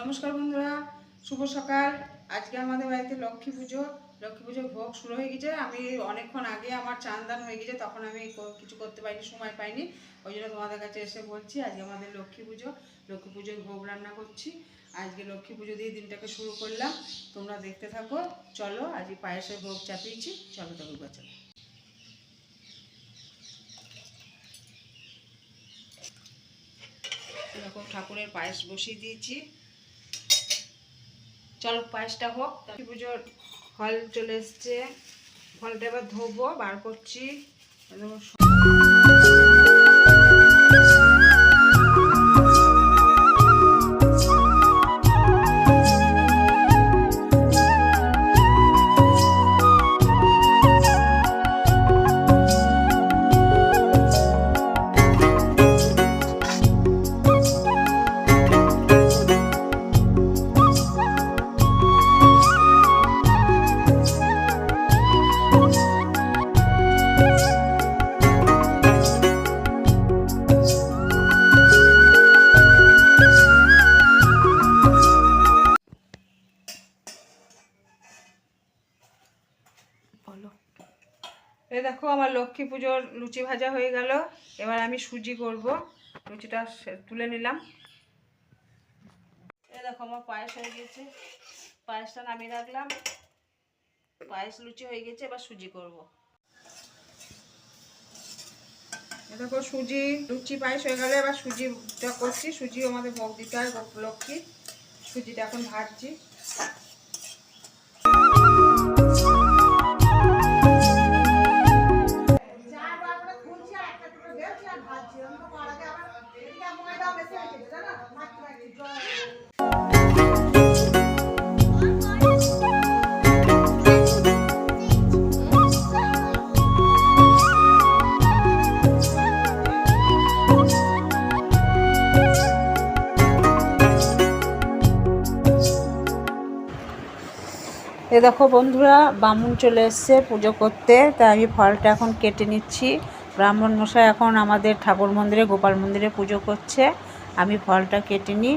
নমস্কার বন্ধুরা, শুভ সকাল। আজকে আমাদের বাড়িতে লক্ষ্মী পুজো। লক্ষ্মী পুজোর ভোগ শুরু হয়ে গেছে। আমি অনেকক্ষণ আগে আমার চান্দান হয়ে গেছে, তখন আমি কিছু করতে পারিনি, সময় পাইনি। ওই জন্য তোমাদের কাছে এসে বলছি, আজকে আমাদের লক্ষ্মী পুজো। লক্ষ্মী পুজোর ভোগ রান্না করছি। আজকে লক্ষ্মী পুজো দিয়ে দিনটাকে শুরু করলাম। তোমরা দেখতে থাকো। চলো আজকে পায়েসের ভোগ চাপিয়েছি। চলো তবে বাচ্চা এরকম ঠাকুরের পায়েস বসিয়ে দিয়েছি। চলো পায়েসটা হোক। লক্ষ্মী পুজোর ফল চলে এসছে। ফলটা এবার ধোবো বার করছি। এই দেখো আমার লক্ষ্মী পুজোর লুচি ভাজা হয়ে গেল। এবার আমি সুজি করব। লুচিটা তুলে নিলাম। এই দেখো আমার পায়েস হয়ে গেছে। পায়েসটা নামিয়ে রাখলাম। পায়েস লুচি হয়ে গেছে, এবার সুজি করব। এই দেখো সুজি, লুচি, পায়েস হয়ে গেলে। এবার সুজিটা করছি। সুজি আমাদের ভোগ দিতে হয় লক্ষ্মী সুজিটা এখন ভাজছি। এ দেখো বন্ধুরা, বামুন চলে এসছে পুজো করতে, তাই আমি ফলটা এখন কেটে নিচ্ছি। ব্রাহ্মণ মশাই এখন আমাদের ঠাকুর মন্দিরে, গোপাল মন্দিরে পুজো করছে। আমি ফলটা কেটে নিই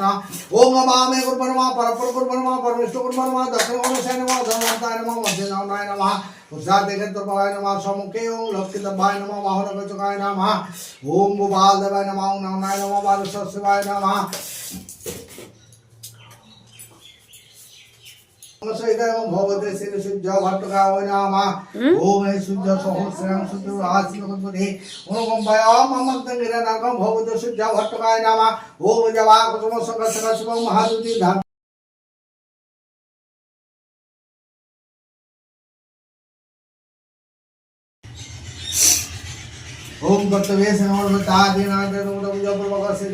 नमः। ओम नमामि गुरुर्ब्रह्मा, परब्रह्म गुरुर्ब्रह्मा, परमेश्वर गुरुर्ब्रह्मा दक्षिणोमशय नमः धनवन्ताय नमः। मध्यनाय नमः उद्धारय नमः, समुखे ओम लक्षितभ्याय नमः वाहनकचकाय नमः। ओम भूपालदेवाय नमः नमनाय नमः बालसस्वाय नमः। সহিতং ভগবতে শ্রী সূর্য ভট্টকায় নামা। ওম হে সূর্য সহস্রাং সূর্য রাশি ভগবতে অনুকম্পায় মমক্তং নিরনাগম ভগবতে সূর্য ভট্টকায় নামা। ওম জবা কুসুম শিবং মহাদুতি ओम कर्तव्य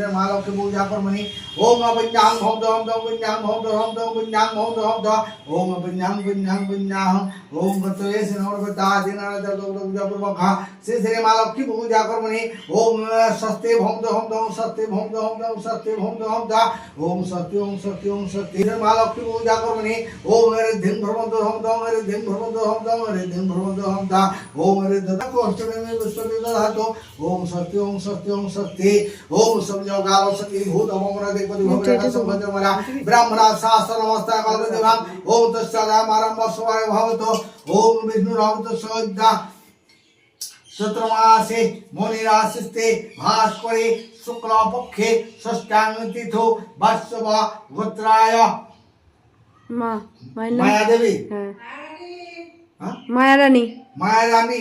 महालक्ष्मी पूजा पर मणि ओम अपिन्यांग होम दम दम पिन्यांग होम दम दम पिन्यांग होम दम द ओम अपिन्यांग पिन्यांग पिन्यांग ओम कर्तव्य पूजा पर मखा श्री श्री महालक्ष्मी पूजा पर मणि ओम सत्य होम दम दम सत्य होम दम दम सत्य होम दम द ओम सत्य ओम सत्य ओम सत्य महालक्ष्मी पूजा पर मणि ओम मेरे दिन भ्रमण दो होम दम मेरे दिन भ्रमण दो होम दम मेरे दिन भ्रमण दो होम ओम मेरे ददा कोष्ठ में विश्व में तो ओम शक्ति ओम शक्ति ओम शक्ति। ओम समझो गालो शक्ति भूत अमोमना देवपति भवरा संबंध मरा ब्रह्मरा शास्त्र नमस्ता काल देवाम ओम तस्सदाम आरंभ स्वाय भवतो। ओम विष्णु राम तो सदा। सत्रमासे मोनिरासिते भास्करे शुक्लपक्षे षष्ठांग तिथो वत्सव गोत्राय माया देवी हाँ। हाँ? माया रानी माया रानी